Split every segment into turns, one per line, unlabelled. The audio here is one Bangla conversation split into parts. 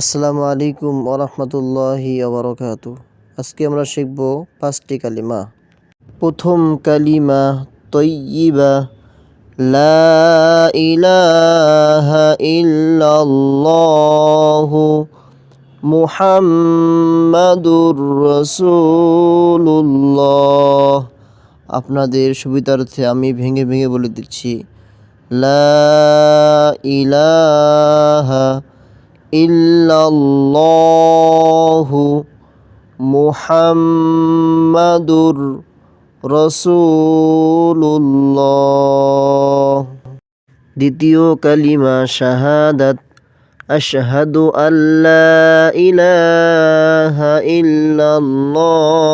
আসসালামু আলাইকুম ওরহমতুল্লাহি আবরকাত আজকে আমরা শিখব পাঁচটি কালিমা। প্রথম কালিমা, তৈয়িবা, লা ইলাহা ইল্লাল্লাহু মুহাম্মাদুর রাসূলুল্লাহ। আপনাদের সুবিধার্থে আমি ভেঙে ভেঙে বলে দিচ্ছি। লা ইলাহা ইল্লাল্লাহু মুহাম্মাদুর রসুল্লাহ দ্বিতীয় কালিমা শাহাদাত আশহাদু আল্লা ইলাহা ইল্লাল্লাহু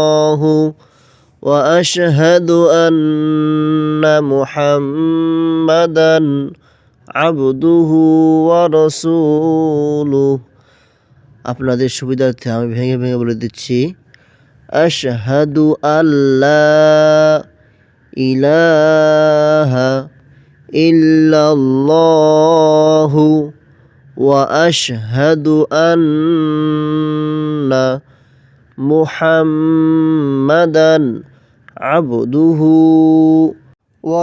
ওয়া আশহাদু আন্না মুহাম্মাদান ওয়া রসুলুহ। আপনাদের সুবিধার্থে আমি ভেঙে ভেঙে বলে দিচ্ছি, আশহাদু আল্লাহ ইলাহা ইল্লাল্লাহু ওয়া আশহাদু আন্না মুহাম্মাদান আবদুহু ওয়া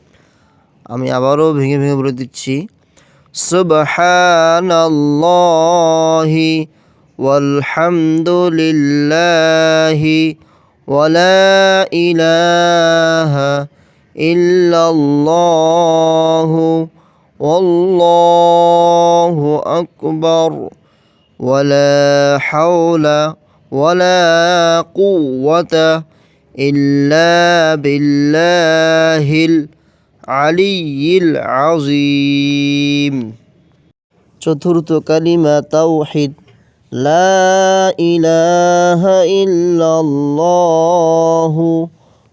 আমি আবারও ভেঙে ভেঙে বলে দিচ্ছি। সুবহানাল্লাহি ওয়ালহামদুলিল্লাহি ওয়ালা ইলাহা ইল্লাল্লাহু ওয়াল্লাহু আকবার ওয়ালা হাওলা ওয়ালা কুওয়াতা ইল্লা বিল্লাহিল আলিয়িল আজিম চতুর্থ কালিমা তাওহিদ লা ইলাহা ইল্লাল্লাহু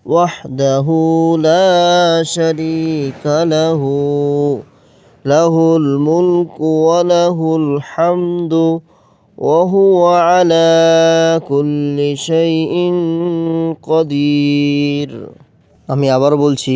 ওয়াহদাহু লা শারীকা লাহু লাহুল মুলকু ওয়া লাহুল হামদু وهو على كل شيء قدير আমি আবার বলছি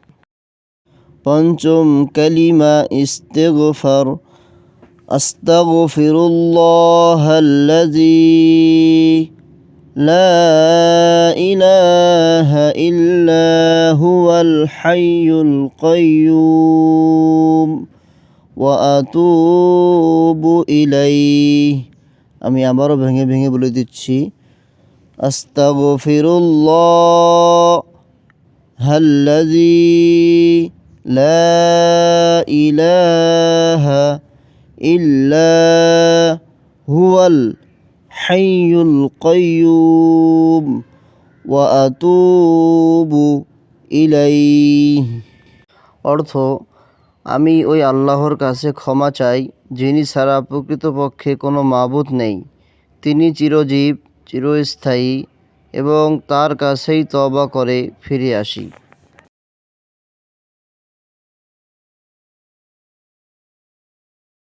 পঞ্চম কালিমা ইস্তেগফার। আস্তাগফিরুল্লাহ আল্লাযী লা ইলাহা ইল্লা হুয়াল হাইয়ুল কাইয়্যুম ওয়া আতুবু ইলাইহি। আমি আবারও ভেঙে ভেঙে বলে দিচ্ছি। আস্তাগফিরুল্লাহ আল্লাযী لا إله إلا هو الحي القيوم وأتوب إليه অর্থ আমি ওই আল্লাহর কাছে ক্ষমা চাই যিনি ছাড়া প্রকৃতপক্ষে কোনো মাবুদ নেই তিনি চিরজীব চিরস্থায়ী এবং তার কাছেই তবা করে ফিরে আসি